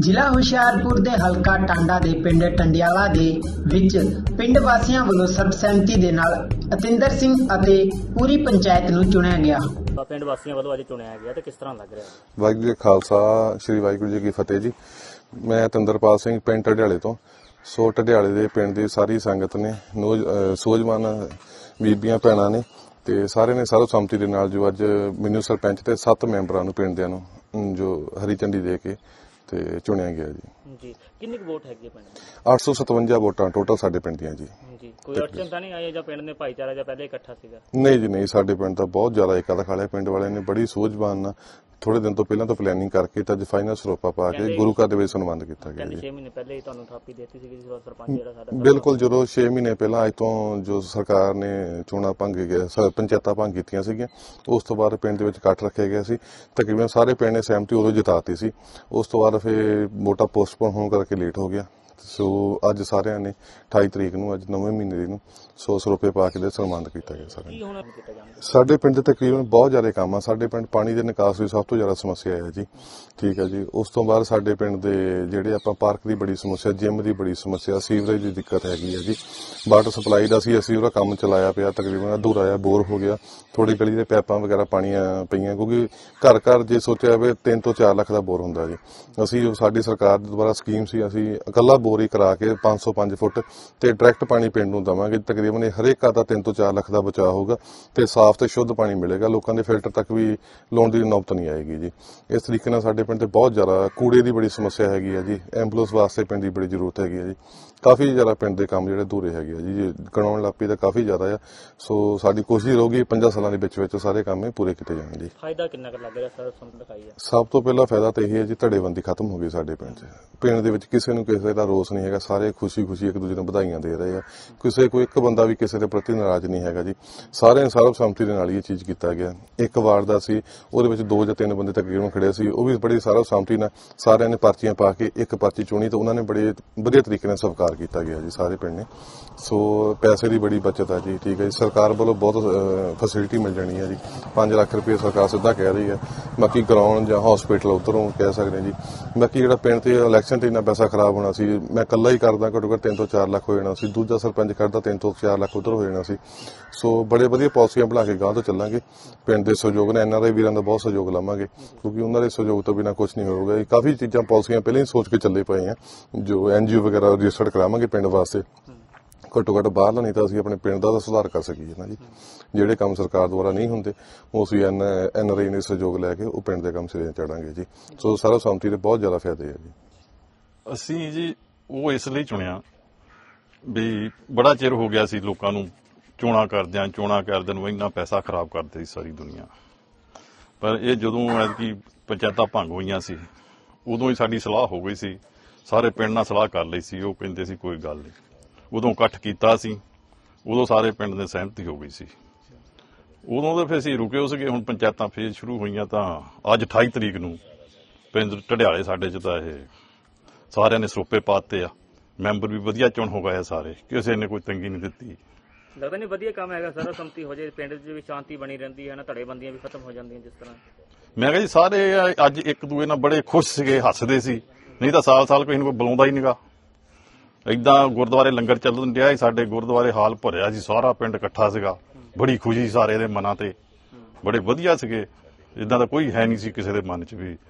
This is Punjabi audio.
ਜ਼ਿਲ੍ਹਾ ਹੁਸ਼ਿਆਰਪੁਰ ਦੇ ਹਲਕਾ ਟਾਂਡਾ ਦੇ ਪਿੰਡ ਟੰਡਿਆਲਾ ਦੇ ਵਿੱਚ ਪਿੰਡ ਵਾਸੀਆਂ ਵੱਲੋਂ ਸਰਬਸੰਮਤੀ ਦੇ ਨਾਲ ਅਤਿੰਦਰ ਸਿੰਘ ਅਤੇ ਪੂਰੀ ਪੰਚਾਇਤ ਨੂੰ ਚੁਣਿਆ ਗਿਆ। ਪਿੰਡ ਵਾਸੀਆਂ ਵੱਲੋਂ ਅੱਜ ਚੁਣਿਆ ਗਿਆ ਤੇ ਕਿਸ ਤਰ੍ਹਾਂ ਲੱਗ ਰਿਹਾ? ਵਾਹਿਗੁਰੂ ਜੀ ਕਾ ਖਾਲਸਾ ਸ੍ਰੀ ਵਾਹਿਗੁਰੂ ਜੀ ਕੀ ਫਤਿਹ ਜੀ। ਮੈਂ ਤੰਦਰਪਾਲ ਸਿੰਘ ਪਿੰਡ ਢਡਿਆਲੇ ਤੋਂ। ਸੋ ਢਡਿਆਲੇ ਦੇ ਪਿੰਡ ਦੀ ਸਾਰੀ ਸੰਗਤ ਨੇ ਸੂਝਵਾਨ ਬੀਬੀਆਂ ਭੈਣਾਂ ਨੇ ਤੇ ਸਾਰੇ ਨੇ ਸਰਬਸੰਮਤੀ ਦੇ ਨਾਲ ਜੋ ਅੱਜ ਮੈਨੂੰ ਸਰਪੰਚ ਤੇ 7 ਮੈਂਬਰਾਂ ਨੂੰ ਪਿੰਡ ਦਿਆਂ ਨੂੰ ਜੋ ਹਰੀ ਝੰਡੀ ਦੇ ਕੇ ਤੇ ਚੁਣਿਆ ਗਿਆ ਜੀ। ਜੀ। ਕਿੰਨੀ ਕੁ ਵੋਟ ਹੈਗੀ ਹੈ ਪਿੰਡ ਦੀ? 857 ਵੋਟਾਂ ਟੋਟਲ ਸਾਡੇ ਪਿੰਡ ਦੀਆਂ ਜੀ। ਜੀ। ਕੋਈ ਅੜਚਨ ਤਾਂ ਨਹੀਂ ਆਈ ਜਾਂ ਪਿੰਡ ਦੇ ਭਾਈਚਾਰਾ ਜਾਂ ਪਹਿਲੇ ਇਕੱਠਾ ਸੀਗਾ? ਨਹੀਂ ਜੀ ਨਹੀਂ। ਸਾਡੇ ਪਿੰਡ ਬਹੁਤ ਜ਼ਿਆਦਾ ਪਿੰਡ ਵਾਲਿਆਂ ਨੇ ਬੜੀ ਸੂਝਵਾਨ ਨਾਲ ਥੋੜੇ ਦਿਨ ਤੋਂ ਪਹਿਲਾਂ ਤੋਂ ਪਲੈਨਿੰਗ ਕਰਕੇ ਤਾਂ ਅੱਜ ਫਾਈਨਲ ਸਰੋਪਾ ਪਾ ਕੇ ਗੁਰੂ ਘਰ ਦੇ ਵਿੱਚ ਸਨਮਾਨਿਤ ਕੀਤਾ ਗਿਆ ਜੀ। 6 ਮਹੀਨੇ ਪਹਿਲੇ ਹੀ ਤੁਹਾਨੂੰ ਥਾਪੀ ਦਿੱਤੀ ਜਿਸ ਵਾਰ ਸਰਪੰਚ ਜਿਹੜਾ ਸਾਡਾ ਬਿਲਕੁਲ ਜਦੋਂ 6 ਮਹੀਨੇ ਪਹਿਲਾਂ ਅੱਜ ਤੋਂ ਜੋ ਸਰਕਾਰ ਨੇ ਚੋਣਾਂ ਭੰਗ ਗਿਆ ਸ- ਪੰਚਾਇਤਾਂ ਭੰਗ ਕੀਤੀਆਂ ਸੀਗੀਆਂ ਉਸ ਤੋਂ ਬਾਅਦ ਪਿੰਡ ਦੇ ਵਿੱਚ ਇਕੱਠ ਰੱਖਿਆ ਗਿਆ ਸੀ। ਤਕਰੀਬਨ ਸਾਰੇ ਪਿੰਡ ਨੇ ਸਹਿਮਤੀ ਉਦੋਂ ਜਿਤਾਤੀ ਸੀ। ਉਸ ਤੋਂ ਬਾਅਦ ਫਿਰ ਵੋਟਾਂ ਪੋਸਟਪੋਨ ਹੋਣ ਕਰਕੇ ਲੇਟ ਹੋ ਗਿਆ। ਸੋ ਅੱਜ ਸਾਰਿਆਂ ਨੇ 28 ਤਰੀਕ ਨੂੰ ਅੱਜ ਨਵੇਂ ਮਹੀਨੇ ਦੀ ਨੂੰ 100 ਰੁਪਏ ਪਾ ਕੇ ਦੇ ਸਨਮਾਨਿਤ ਕੀਤਾ ਗਿਆ ਸਾਰਿਆਂ ਨੂੰ। ਕੀ ਹੁਣ ਕੀਤਾ ਜਾਣਾ? ਸਾਡੇ ਪਿੰਡ ਦੇ ਤਕਰੀਬਨ ਬਹੁਤ ਜ਼ਿਆਦਾ ਕੰਮ ਆ। ਸਾਡੇ ਪਿੰਡ ਪਾਣੀ ਦੇ ਨਿਕਾਸ ਦੀ ਸਭ ਤੋਂ ਜ਼ਿਆਦਾ ਸਮੱਸਿਆ ਹੈ ਜੀ। ਠੀਕ ਹੈ ਜੀ। ਉਸ ਤੋਂ ਬਾਅਦ ਸਾਡੇ ਪਿੰਡ ਦੇ ਜਿਹੜੇ ਆਪਾਂ ਪਾਰਕ ਦੀ ਬੜੀ ਸਮੱਸਿਆ ਜਿਮ ਦੀ ਬੜੀ ਸਮੱਸਿਆ ਸੀਵਰੇਜ ਦੀ ਦਿੱਕਤ ਹੈਗੀ ਹੈ ਜੀ। ਵਾਟਰ ਸਪਲਾਈ ਦਾ ਸੀ ਅਸੀਂ ਉਹਦਾ ਕੰਮ ਚਲਾਇਆ ਪਿਆ ਤਕਰੀਬਨ ਅਧੂਰਾ ਆ ਬੋਰ ਹੋ ਗਿਆ। ਥੋੜੀ ਗਲੀ ਦੇ ਪੈਪਾਂ ਵਗੈਰਾ ਪਾਣੀਆਂ ਪਈਆਂ ਕਿਉਂਕਿ ਘਰ ਘਰ ਜੇ ਸੋਚਿਆ ਜਾਵੇ 3 ਤੋਂ 4 ਲੱਖ ਦਾ ਬੋਰ ਹੁੰਦਾ ਜੀ। ਅਸੀਂ ਜੋ ਸਾਡੀ ਸਰਕਾਰ ਦੇ ਦੁਆਰਾ ਸਕੀਮ ਸੀ ਅਸੀਂ ਇਕੱਲਾ ਬੋਰ ਕਰਾ ਕੇ 505 ਫੁੱਟ ਤੇ ਡਾਇਰੈਕਟ ਪਾਣੀ ਪਿੰਡ ਨੂੰ ਦਵਾਂਗੇ। ਤਕਰੀਬਨ ਇਹ ਹਰੇਕ ਘਰ ਦਾ 3 ਤੋਂ 4 ਲੱਖ ਦਾ ਬਚਾਅ ਹੋਊਗਾ ਤੇ ਸਾਫ਼ ਤੇ ਸ਼ੁੱਧ ਪਾਣੀ ਮਿਲੇਗਾ। ਲੋਕਾਂ ਦੇ ਫਿਲਟਰ ਤੱਕ ਵੀ ਲਾਉਣ ਦੀ ਨੌਬਤ ਨਹੀਂ ਆਏਗੀ ਜੀ। ਇਸ ਤਰੀਕੇ ਨਾਲ ਸਾਡੇ ਪਿੰਡ ਤੇ ਬਹੁਤ ਜ਼ਿਆਦਾ ਕੂੜੇ ਦੀ ਬੜੀ ਸਮੱਸਿਆ ਹੈਗੀ ਹੈ ਜੀ। ਐਂਬੂਲੈਂਸ ਵਾਸਤੇ ਪਿੰਡ ਦੀ ਬੜੀ ਜ਼ਰੂਰਤ ਹੈਗੀ ਹੈ ਜੀ। ਕਾਫੀ ਜ਼ਿਆਦਾ ਪਿੰਡ ਦੇ ਕੰਮ ਜਿਹੜੇ ਅਧੂਰੇ ਹੈਗੇ ਆ ਜੀ। ਜੇ ਗਣਾਉਣ ਲੱਪੀ ਤਾਂ ਕਾਫੀ ਜ਼ਿਆਦਾ ਆ। ਸੋ ਸਾਡੀ ਕੋਸ਼ਿਸ਼ ਰਹੂਗੀ 5 ਸਾਲਾਂ ਦੇ ਵਿੱਚ ਵਿੱਚ ਸਾਰੇ ਕੰਮ ਇਹ ਪੂਰੇ ਕੀਤੇ ਜਾਣ ਜੀ। ਫਾਇਦਾ ਕਿੰਨਾ ਕੁ ਲੱਗ ਰਿਹਾ ਸਰ? ਸੰਤ ਦਿਖਾਈ ਹੈ ਸਭ ਤੋਂ ਪਹਿਲਾ ਫਾਇਦਾ ਤਾਂ ਇਹ ਹੈ ਜੀ ਧੜੇਬੰਦੀ ਖਤਮ ਹੋ ਗਈ ਸਾਡੇ ਪਿੰਡ 'ਚ। ਪਿੰਡ ਦੇ ਵਿੱਚ ਕਿਸੇ ਨੂੰ ਕਿਸੇ ਦਾ ਰੋਸ ਨਹੀਂ ਹੈਗਾ, ਸਾਰੇ ਖੁਸ਼ੀ-ਖੁਸ਼ੀ ਇੱਕ ਦੂਜੇ ਨੂੰ ਵਧਾਈਆਂ ਦੇ ਰਹੇ ਆ। ਕਿਸੇ ਕੋਈ, ਇੱਕ ਬੰਦਾ ਵੀ ਕਿਸੇ ਦੇ ਪ੍ਰਤੀ ਨਾਰਾਜ਼ ਨਹੀਂ ਹੈਗਾ ਜੀ। ਸਾਰਿਆਂ ਨੇ ਸਰਬਸੰਮਤੀ ਦੇ ਨਾਲ ਹੀ ਇਹ ਚੀਜ਼ ਕੀਤਾ ਗਿਆ। ਇੱਕ ਵਾਰਡ ਦਾ ਸੀ, ਉਹਦੇ ਵਿੱਚ ਦੋ ਜਾਂ ਤਿੰਨ ਬੰਦੇ ਤਕਰੀਬਨ ਖੜੇ ਸੀ, ਉਹ ਵੀ ਬੜੀ ਸਰਬਸੰਮਤੀ ਨਾਲ ਸਾਰਿਆਂ ਨੇ ਪਰਚੀਆਂ ਪਾ ਕੇ ਇੱਕ ਪਰਚੀ ਚੁਣੀ ਤੇ ਉਹਨਾਂ ਨੇ ਬੜੇ ਵਧੀਆ ਤਰੀਕੇ ਨਾਲ ਸਵੀਕਾਰ ਕੀਤਾ ਗਿਆ ਜੀ, ਸਾਰੇ ਪਿੰਡ ਨੇ। ਸੋ ਪੈਸੇ ਦੀ ਬੜੀ ਬਚਤ ਆ ਜੀ, ਠੀਕ ਹੈ ਜੀ। ਸਰਕਾਰ ਵੱਲੋਂ ਬਹੁਤ ਫੈਸਿਲਿਟੀ ਮਿਲ ਜਾਣੀ ਹੈ ਜੀ। 5 ਲੱਖ ਰੁਪਏ ਸਰਕਾਰ ਸਿੱਧਾ ਕਹਿ ਰਹੀ ਹੈ ਬਾਕੀ ਗਰਾਊਂਡ ਜਾਂ ਹਸਪੀਟਲ ਉਧਰੋਂ ਕਹਿ ਸਕਦੇ ਹਾਂ ਜੀ। ਬਾਕੀ ਜਿਹੜਾ ਪਿੰਡ ਤੇ ਇਲੈਕਸ਼ਨ ਤੇ ਇੰਨਾ ਪੈਸਾ ਖਰਾਬ ਹੋਣਾ ਸੀ ਮੈਂ ਇਕੱਲਾ ਹੀ ਕਰਦਾ, ਘੱਟੋ ਘੱਟ 3 ਤੋਂ 4 ਲੱਖ ਹੋ ਜਾਣਾ ਸੀ। ਦੂਜਾ ਸਰਪੰਚ ਕਰਦਾ 3 ਤੋਂ 4 ਲੱਖ ਉਧਰ ਹੋ ਜਾਣਾ ਸੀ। ਸੋ ਬੜੇ ਵਧੀਆ ਪਾਲਿਸੀਆਂ ਬਣਾ ਕੇ ਗਾਂ ਤੋਂ ਚੱਲਾਂਗੇ। ਪਿੰਡ ਦੇ ਸਹਿਯੋਗ ਨਾਲ ਐਨਆਰਆਈ ਵੀਰਾਂ ਦਾ ਬਹੁਤ ਸਹਿਯੋਗ ਲਵਾਂਗੇ। ਕਿਉਂਕਿ ਉਹਨਾਂ ਦੇ ਸਹਿਯੋਗ ਤੋਂ ਬਿਨਾ ਕੁਝ ਨਹੀਂ ਹੋਊਗਾ ਇਹ ਕਾਫੀ ਚੀਜ਼ਾਂ ਪਾਲਿਸੀਆਂ ਪਹਿਲਾਂ ਹੀ ਸੋਚ ਕੇ ਚੱਲੇ ਪਏ ਆ। ਜੋ ਐਨਜੀਓ ਵਗੈਰਾ ਰਜਿਸਟਰਡ ਕਰਾਵਾਂਗੇ ਪਿੰਡ ਵਾਸਤੇ। ਘੱਟੋ ਘੱਟ ਬਾਹਰ ਨਹੀਂ ਤਾਂ ਅਸੀਂ ਆਪਣੇ ਪਿੰਡ ਦਾ ਸੁਧਾਰ ਕਰ ਸਕੀਏ ਨਾ ਜੀ। ਜਿਹੜੇ ਕੰਮ ਸਰਕਾਰ ਦੁਆਰਾ ਨਹੀਂ ਹੁੰਦੇ, ਉਹ ਅਸੀਂ ਐਨ ਐਨਆਰਆਈ ਨੇ ਸਹਿਯੋਗ ਲੈ ਕੇ ਉਹ ਪਿੰਡ ਦੇ ਕੰਮ ਸਿਰੇ ਚੜਾਂਗੇ ਜੀ। ਸੋ ਸਾਰਾ ਸੰਮਤੀ ਦੇ ਬਹੁਤ ਜ਼ਿਆਦਾ ਫਾਇਦੇ ਆ ਜੀ। ਅਸੀਂ ਜੀ ਉਹ ਇਸ ਲਈ ਚੁਣਿਆ ਵੀ ਬੜਾ ਚਿਰ ਹੋ ਗਿਆ ਸੀ ਲੋਕਾਂ ਨੂੰ ਚੋਣਾਂ ਕਰਦਿਆਂ ਚੋਣਾਂ ਕਰਦਿਆਂ ਨੂੰ ਇੰਨਾ ਪੈਸਾ ਖਰਾਬ ਕਰਦੇ ਸੀ ਸਾਰੀ ਦੁਨੀਆ। ਪਰ ਇਹ ਜਦੋਂ ਐਤਕੀ ਪੰਚਾਇਤਾਂ ਭੰਗ ਹੋਈਆਂ ਸੀ, ਉਦੋਂ ਹੀ ਸਾਡੀ ਸਲਾਹ ਹੋ ਗਈ ਸੀ। ਸਾਰੇ ਪਿੰਡ ਨਾਲ ਸਲਾਹ ਕਰ ਲਈ ਸੀ, ਉਹ ਕਹਿੰਦੇ ਸੀ ਕੋਈ ਗੱਲ ਨਹੀਂ। ਉਦੋਂ ਇਕੱਠ ਕੀਤਾ ਸੀ, ਉਦੋਂ ਸਾਰੇ ਪਿੰਡ ਦੇ ਸਹਿਮਤੀ ਹੋ ਗਈ ਸੀ। ਉਦੋਂ ਤਾਂ ਫਿਰ ਅਸੀਂ ਰੁਕੇ ਸੀਗੇ, ਹੁਣ ਪੰਚਾਇਤਾਂ ਫੇਰ ਸ਼ੁਰੂ ਹੋਈਆਂ ਤਾਂ ਅੱਜ 28 ਤਰੀਕ ਨੂੰ ਪਿੰਡ ਢਡਿਆਲੇ ਸਾਡੇ ਚ ਤਾਂ ਇਹ ਸਾਰਿਆਂ ਨੇ ਸਰੋਪੇ ਪਾਤੇ ਆ। ਮੈਂਬਰ ਵੀ ਵਧੀਆ ਚੁਣ ਹੋ ਗਏ ਆ ਸਾਰੇ। ਕਿਸੇ ਨੇ ਕੋਈ ਤੰਗੀ ਨਹੀਂ ਦਿੱਤੀ। ਲੱਗਦਾ ਨਹੀਂ ਵਧੀਆ ਕੰਮ ਹੈਗਾ ਸਰ ਸੰਮਤੀ ਹੋ ਜੇ ਪਿੰਡ 'ਚ ਵੀ ਸ਼ਾਂਤੀ ਬਣੀ ਰਹਿੰਦੀ ਹੈ ਨਾ ਧੜੇਬੰਦੀਆਂ ਵੀ ਖਤਮ ਹੋ ਜਾਂਦੀਆਂ ਜਿਸ ਤਰ੍ਹਾਂ। ਮੈਂ ਕਿਹਾ ਜੀ ਸਾਰੇ ਅੱਜ ਇੱਕ ਦੂਏ ਨਾਲ ਬੜੇ ਖੁਸ਼ ਸੀਗੇ ਹੱਸਦੇ ਸੀ। ਨਹੀਂ ਤਾਂ ਸਾਲ ਸਾਲ ਕੋਈ ਨੂੰ ਬੁਲਾਉਂਦਾ ਹੀ ਨਹੀਂਗਾ। ਇਦਾਂ ਗੁਰਦੁਆਰੇ ਲੰਗਰ ਚੱਲਣ ਡਿਆ ਸੀ ਸਾਡੇ ਗੁਰਦੁਆਰੇ ਹਾਲ ਭਰਿਆ ਸੀ ਸਾਰਾ ਪਿੰਡ ਇਕੱਠਾ ਸੀਗਾ। ਬੜੀ ਖੁਸ਼ੀ ਸਾਰੇ ਦੇ ਮਨਾਂ ਤੇ। ਬੜੇ ਵਧੀਆ ਸੀਗੇ। ਇਦਾਂ ਦਾ ਕੋਈ ਹੈ ਨਹੀਂ ਸੀ ਕਿਸੇ ਦੇ ਮਨ 'ਚ ਵੀ।